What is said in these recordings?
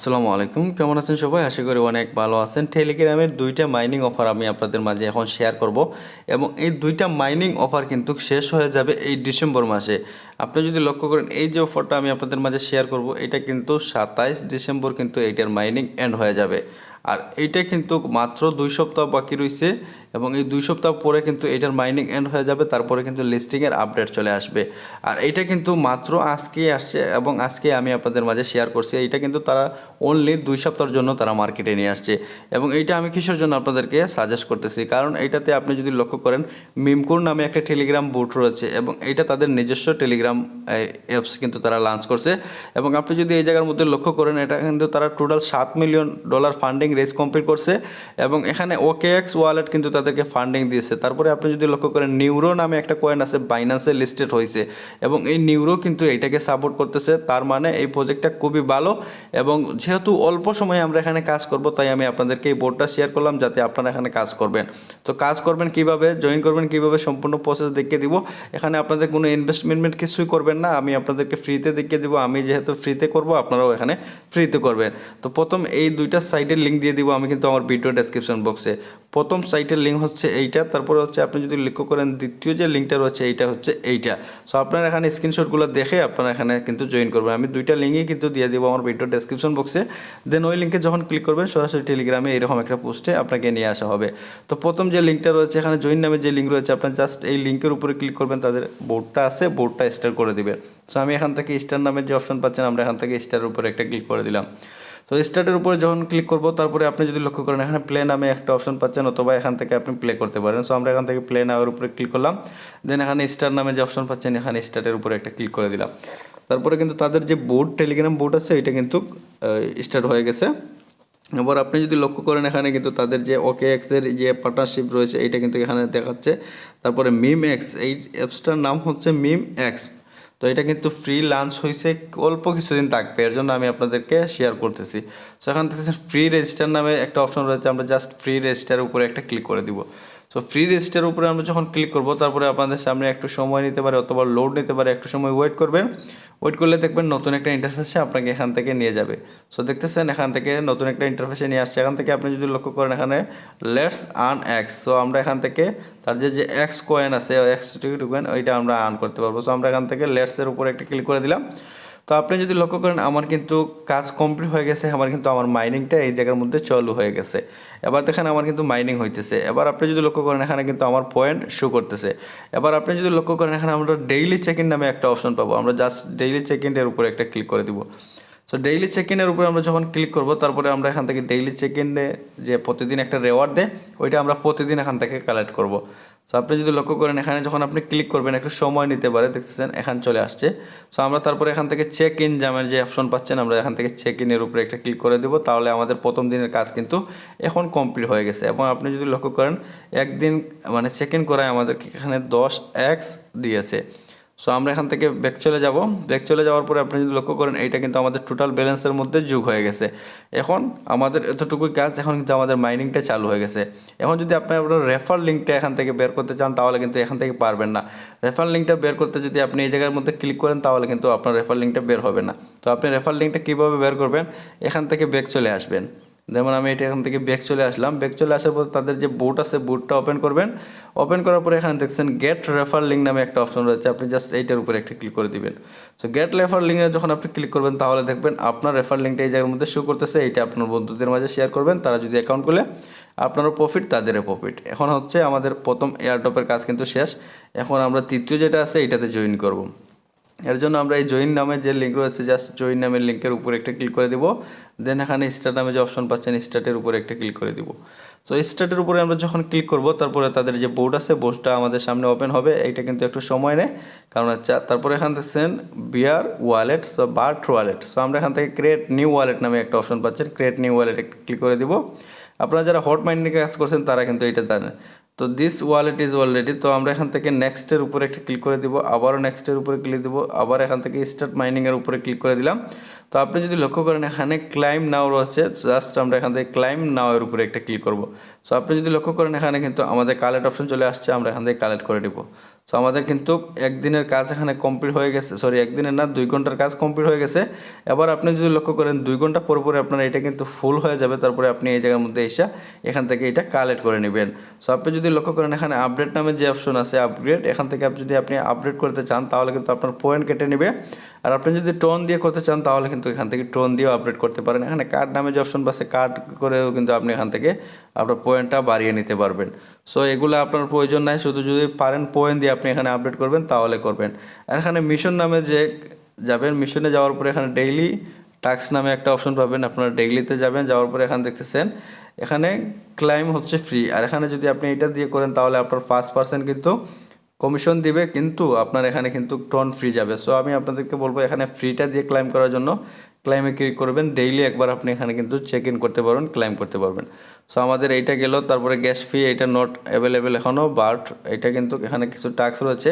আসসালামু আলাইকুম। কেমন আছেন সবাই? আশা করি অনেক ভালো আছেন। টেলিগ্রামের দুইটা মাইনিং অফার আমি আপনাদের মাঝে এখন শেয়ার করব এবং এই দুইটা মাইনিং অফার কিন্তু শেষ হয়ে যাবে এই ডিসেম্বর মাসে। আপনি যদি লক্ষ্য করেন, এই যে অফারটা আমি আপনাদের মাঝে শেয়ার করব, এটা কিন্তু সাতাইশ ডিসেম্বর কিন্তু এইটার মাইনিং এন্ড হয়ে যাবে। আর এইটা কিন্তু মাত্র দুই সপ্তাহ বাকি রয়েছে এবং এই দুই সপ্তাহ পরে কিন্তু এটার মাইনিং এন্ড হয়ে যাবে, তারপরে কিন্তু লিস্টিংয়ের আপডেট চলে আসবে। আর এইটা কিন্তু মাত্র আজকেই আসছে এবং আজকে আমি আপনাদের মাঝে শেয়ার করছি। এইটা কিন্তু তারা অনলি দুই সপ্তাহের জন্য তারা মার্কেটে নিয়ে আসছে। এবং এইটা আমি কিসের জন্য আপনাদেরকে সাজেস্ট করতেছি? কারণ এইটাতে আপনি যদি লক্ষ্য করেন, মিমকুর নামে একটা টেলিগ্রাম বুট রয়েছে এবং এইটা তাদের নিজস্ব টেলিগ্রাম অ্যাপস কিন্তু তারা লঞ্চ করছে। এবং আপনি যদি এই জায়গার মধ্যে লক্ষ্য করেন, এটা কিন্তু তারা টোটাল সাত million dollar funding raise complete করছে এবং এখানে ওকে এক্স ওয়ালেট কিন্তু তাদেরকে ফান্ডিং দিয়েছে। তারপরে আপনি যদি লক্ষ্য করেন নিউরো নামে একটা কয়েন আছে বাইন্যান্সে লিস্টেড হয়েছে। এবং এই নিউরো কিন্তু এইটাকে সাপোর্ট করতেছে। তার মানে এই প্রজেক্টটা খুবই ভালো এবং যেহেতু অল্প সময়ে আমরা এখানে কাজ করব, তাই আমি আপনাদেরকে এই বোর্ডটা শেয়ার করলাম যাতে আপনারা এখানে কাজ করবেন। তো কাজ করবেন কীভাবে জয়েন করবেন কীভাবে, সম্পূর্ণ প্রসেস দেখিয়ে দিব। এখানে আপনাদের কোনো ইনভেস্টমেন্ট কিছুই করবেন না। আমি আপনাদেরকে ফ্রিতে দেখিয়ে দিব। আমি যেহেতু ফ্রিতে করব, আপনারাও এখানে ফ্রিতে করবেন। তো প্রথম এই দুইটা সাইটের লিঙ্ক দিয়ে দিব, আমি কিন্তু আমার ভিডিও ডেসক্রিপশন বক্সে প্রথম সাইটের লিঙ্ক হচ্ছে এইটা, তারপরে হচ্ছে আপনি যদি লক্ষ্য করেন, দ্বিতীয় যে লিঙ্কটা রয়েছে এইটা হচ্ছে এইটা। সো আপনারা এখানে স্ক্রিনশটগুলো দেখে আপনারা এখানে কিন্তু জয়েন করবেন। আমি দুইটা লিঙ্কই কিন্তু দিয়ে দেবো আমার ভিডিও ডেসক্রিপশন বক্সে দেন ওই লিঙ্কে যখন ক্লিক করবেন, সরাসরি টেলিগ্রামে এরকম একটা পোস্টে আপনাকে নিয়ে আসা হবে। তো প্রথম যে লিঙ্কটা রয়েছে, এখানে জয়েন নামে যে লিঙ্ক রয়েছে, আপনার জাস্ট এই লিঙ্কের উপরে ক্লিক করবেন, তাদের বোর্ডটা আছে বোর্ডটা স্টার করে দিবেন সো আমি এখান থেকে স্টার নামের যে অপশন পাচ্ছেন, আমরা এখান থেকে স্টারের উপরে একটা ক্লিক করে দিলাম। তো স্টার্টের উপরে যখন ক্লিক করব, তারপরে আপনি যদি লক্ষ্য করেন, এখানে প্লে নামে একটা অপশন পাচ্ছেন অথবা এখান থেকে আপনি প্লে করতে পারেন। সো আমরা এখান থেকে প্লে নামের উপরে ক্লিক করলাম। দেন এখানে স্টার নামে যে অপশন পাচ্ছেন, এখানে স্টার্টের উপরে একটা ক্লিক করে দিলাম। তারপরে কিন্তু তাদের যে বোর্ড টেলিগ্রাম বোর্ড আছে, এটা কিন্তু স্টার্ট হয়ে গেছে। এবার আপনি যদি লক্ষ্য করেন, এখানে কিন্তু তাদের যে ওকে এক্সের যে পার্টনারশিপ রয়েছে এইটা কিন্তু এখানে দেখাচ্ছে। তারপরে মিম এক্স এই অ্যাপসটার নাম হচ্ছে মিম এক্স তো এটা কিন্তু ফ্রি লাঞ্চ হয়েছে অল্প কিছুদিন থাকবে, এর জন্য আমি আপনাদেরকে শেয়ার করতেছি। সো এখান থেকে ফ্রি রেজিস্টার নামে একটা অপশন রয়েছে, আমরা জাস্ট ফ্রি রেজিস্টারের উপরে একটা ক্লিক করে দিব। সো ফ্রি রেজিস্টারের উপরে আমরা যখন ক্লিক করব, তারপরে আপনাদের সামনে একটু সময় নিতে পারে অথবা লোড নিতে পারে, একটু সময় ওয়েট করবেন। ওয়েট করলে দেখবেন নতুন একটা ইন্টারফেসে আপনাকে এখান থেকে নিয়ে যাবে। সো দেখতেছেন এখান থেকে নতুন একটা ইন্টারফেসে নিয়ে আসছে। এখান থেকে আপনি যদি লক্ষ্য করেন এখানে লেটস আর্ন এক্স সো আমরা এখান থেকে তার যে যে এক্স কয়েন আছে এক্স কয়েন ওইটা আমরা আর্ন করতে পারব। সো আমরা এখান থেকে লেটসের উপরে একটা ক্লিক করে দিলাম। তো আপনি যদি লক্ষ্য করেন, আমার কিন্তু কাজ কমপ্লিট হয়ে গেছে, আমার কিন্তু আমার মাইনিংটা এই জায়গার মধ্যে চালু হয়ে গেছে। এবার দেখেন আমার কিন্তু মাইনিং হইতেছে। এবার আপনি যদি লক্ষ্য করেন, এখানে কিন্তু আমার পয়েন্ট শো করতেছে। এবার আপনি যদি লক্ষ্য করেন, এখানে আমরা ডেইলি চেক ইন নামে একটা অপশন পাবো। আমরা জাস্ট ডেইলি চেক ইনের উপরে একটা ক্লিক করে দিব। সো ডেইলি চেক ইনের উপরে আমরা যখন ক্লিক করব, তারপরে আমরা এখান থেকে ডেইলি চেক ইনে যে প্রতিদিন একটা রেওয়ার্ড দেয়, ওইটা আমরা প্রতিদিন এখান থেকে কালেক্ট করব। সো আপনি যদি লক্ষ্য করেন, এখানে যখন আপনি ক্লিক করবেন, একটু সময় নিতে পারে, দেখতেছেন, এখান চলে আসছে। সো আমরা তারপরে এখান থেকে চেক ইন জামের যে অপশন পাচ্ছেন, আমরা এখান থেকে চেক ইনের উপরে একটা ক্লিক করে দেবো। তাহলে আমাদের প্রথম দিনের কাজ কিন্তু এখন কমপ্লিট হয়ে গেছে। এবং আপনি যদি লক্ষ্য করেন, একদিন মানে চেক ইন করায় আমাদেরকে এখানে দশ এক্স দিয়েছে। সো আমরা এখান থেকে ব্যাক চলে যাব। ব্যাক চলে যাওয়ার পরে আপনি যদি লক্ষ্য করেন, এইটা কিন্তু আমাদের টোটাল ব্যালেন্সের মধ্যে যোগ হয়ে গেছে। এখন আমাদের এতটুকুই কাজ, এখন কিন্তু আমাদের মাইনিংটা চালু হয়ে গেছে। এখন যদি আপনি আপনার রেফার লিঙ্কটা এখান থেকে বের করতে চান, তাহলে কিন্তু এখান থেকে পারবেন না। রেফার লিঙ্কটা বের করতে যদি আপনি এই জায়গার মধ্যে ক্লিক করেন, তাহলে কিন্তু আপনার রেফার লিঙ্কটা বের হবে না। তো আপনি রেফার লিঙ্কটা কীভাবে বের করবেন? এখান থেকে ব্যাক চলে আসবেন। যেমন আমি এটা এখান থেকে ব্যাক চলে আসলাম। ব্যাক চলে আসার পর তাদের যে বুট আছে বুটটা ওপেন করবেন। ওপেন করার পরে এখানে দেখছেন গেট রেফার লিঙ্ক নামে একটা অপশন রয়েছে। আপনি জাস্ট এইটার উপরে একটা ক্লিক করে দিবেন। সো গেট রেফার লিঙ্কে যখন আপনি ক্লিক করবেন, তাহলে দেখবেন আপনার রেফার লিঙ্কটা এই জায়গার মধ্যে শো করতেছে। এটা আপনার বন্ধুদের মাঝে শেয়ার করবেন। তারা যদি অ্যাকাউন্ট খুলে, আপনারও প্রফিট তাদেরও প্রফিট এখন হচ্ছে আমাদের প্রথম এয়ারটপের কাজ কিন্তু শেষ। এখন আমরা তৃতীয় যেটা আছে এটাতে জয়েন করব। এর জন্য আমরা এই জয়েন নামে যে লিঙ্ক রয়েছে জাস্ট জয়েন নামের লিঙ্কের উপরে একটা ক্লিক করে দিব। দেন এখানে স্টার্ট নামে যে অপশন পাচ্ছেন স্টার্টের উপরে একটা ক্লিক করে দিব। তো স্টার্টের উপরে আমরা যখন ক্লিক করব, তারপরে তাদের যে বোর্ড আছে বোর্ডটা আমাদের সামনে ওপেন হবে। এইটা কিন্তু একটু সময় নেয়, কারণ হচ্ছে, তারপরে এখান দেখছেন bear wallet so Bart wallet so আমরা এখান থেকে ক্রিয়েট নিউ ওয়ালেট নামে একটা অপশন পাচ্ছেন ক্রিয়েট নিউ ওয়ালেট ক্লিক করে দিব। আপনারা যারা হট মাইন্ডে কাজ করছেন, তারা কিন্তু এটা জানেন। তো দিস ওয়ালেট ইজ অলরেডি তো আমরা এখান থেকে নেক্সটের উপরে একটা ক্লিক করে দিব, আবারও নেক্সটের উপরে ক্লিক দিব, আবার এখান থেকে স্টার্ট মাইনিংয়ের উপরে ক্লিক করে দিলাম। তো আপনি যদি লক্ষ্য করেন, এখানে ক্লাইম নাও রয়েছে জাস্ট আমরা এখান থেকে ক্লাইম নাও এর উপরে একটা ক্লিক করব। সো আপনি যদি লক্ষ্য করেন, এখানে কিন্তু আমাদের কালেক্ট অপশন চলে আসছে, আমরা এখান থেকে কালেক্ট করে দিব সো আমাদের কিন্তু একদিনের কাজ এখানে কমপ্লিট হয়ে গেছে। সরি একদিনের না, দুই ঘণ্টার কাজ কমপ্লিট হয়ে গেছে। এবার আপনি যদি লক্ষ্য করেন, দুই ঘণ্টা পর পরে আপনার এটা কিন্তু ফুল হয়ে যাবে। তারপরে আপনি এই জায়গার মধ্যে এসে এখান থেকে এটা কালেক্ট করে নেবেন। সো আপনি যদি লক্ষ্য করেন, এখানে আপডেট নামে যে অপশন আছে আপগ্রেড এখান থেকে আপনি যদি আপনি আপডেট করতে চান, তাহলে কিন্তু আপনার পয়েন্ট কেটে নেবে। আর আপনি যদি টোন দিয়ে করতে চান, তাহলে কিন্তু এখান থেকে টোন দিয়েও আপডেট করতে পারেন। এখানে কার্ড নামে যে অপশন আছে কার্ড করেও কিন্তু আপনি এখান থেকে আপনার পয়েন্টটা বাড়িয়ে নিতে পারবেন। সো এগুলো আপনার প্রয়োজন নাই। শুধু যদি পারেন পয়েন্ট দিয়ে আপনি এখানে আপডেট করবেন, তাহলে করবেন। আর এখানে মিশন নামে যে যাবেন মিশনে যাওয়ার পরে এখানে ডেইলি টাস্ক নামে একটা অপশন পাবেন। আপনারা ডেইলিতে যাবেন, যাওয়ার পরে এখানে দেখতেছেন, এখানে ক্লাইম হচ্ছে ফ্রি আর এখানে যদি আপনি এটা দিয়ে করেন, তাহলে আপনার পাঁচ পার্সেন্ট কিন্তু কমিশন দিবে, কিন্তু আপনার এখানে কিন্তু টন ফ্রি যাবে। সো আমি আপনাদেরকে বলব, এখানে ফ্রিটা দিয়ে ক্লাইম করার জন্য ক্লাইমে ক্লিক করবেন ডেইলি একবার আপনি এখানে কিন্তু চেক ইন করতে পারবেন ক্লাইম করতে পারবেন। সো আমাদের এইটা গেল, তারপরে গ্যাস ফি এটা নট অ্যাভেলেবেল এখনও বাট এটা কিন্তু এখানে কিছু টাক্স রয়েছে।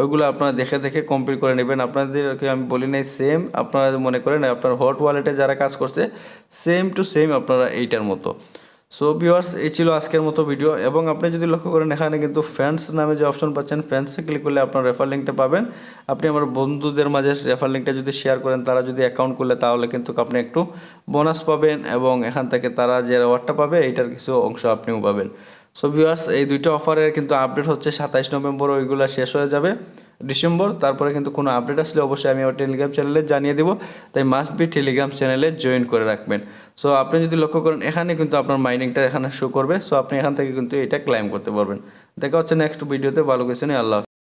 ওইগুলো আপনারা দেখে দেখে কমপ্লিট করে নেবেন। আপনাদেরকে আমি বলি নাই সেম আপনারা মনে করেন, আপনার হট ওয়ালেটে যারা কাজ করছে সেম টু সেম আপনারা এইটার মতো। সো ভিউয়ার্স এই ছিল আজকের মতো ভিডিও এবং আপনি যদি লক্ষ্য করেন, এখানে কিন্তু ফ্রেন্ডস নামে যে অপশন পাচ্ছেন ফ্রেন্ডসে ক্লিক করলে আপনার রেফার লিঙ্কটা পাবেন। আপনি আমার বন্ধুদের মাঝে রেফার লিঙ্কটা যদি শেয়ার করেন, তারা যদি অ্যাকাউন্ট করলে তাহলে কিন্তু আপনি একটু বোনাস পাবেন এবং এখান থেকে তারা যে অ্যাওয়ার্ডটা পাবে, এইটার কিছু অংশ আপনিও পাবেন। সো ভিউয়ার্স এই দুইটা অফারের কিন্তু আপডেট হচ্ছে সাতাইশ নভেম্বর, ওইগুলো শেষ হয়ে যাবে। ডিসেম্বর, তারপরে কিন্তু কোনো আপডেট আসলে অবশ্যই আমি আমার টেলিগ্রাম চ্যানেলে জানিয়ে দেবো। তাই মাস্ট বি টেলিগ্রাম চ্যানেলে জয়েন করে রাখবেন। সো আপনি যদি লক্ষ্য করেন, এখানে কিন্তু আপনার মাইনিংটা এখানে শো করবে। সো আপনি এখান থেকে কিন্তু এটা ক্লাইম করতে পারবেন। দেখা হচ্ছে নেক্সট ভিডিওতে ভালো কিছু নেই আল্লাহ।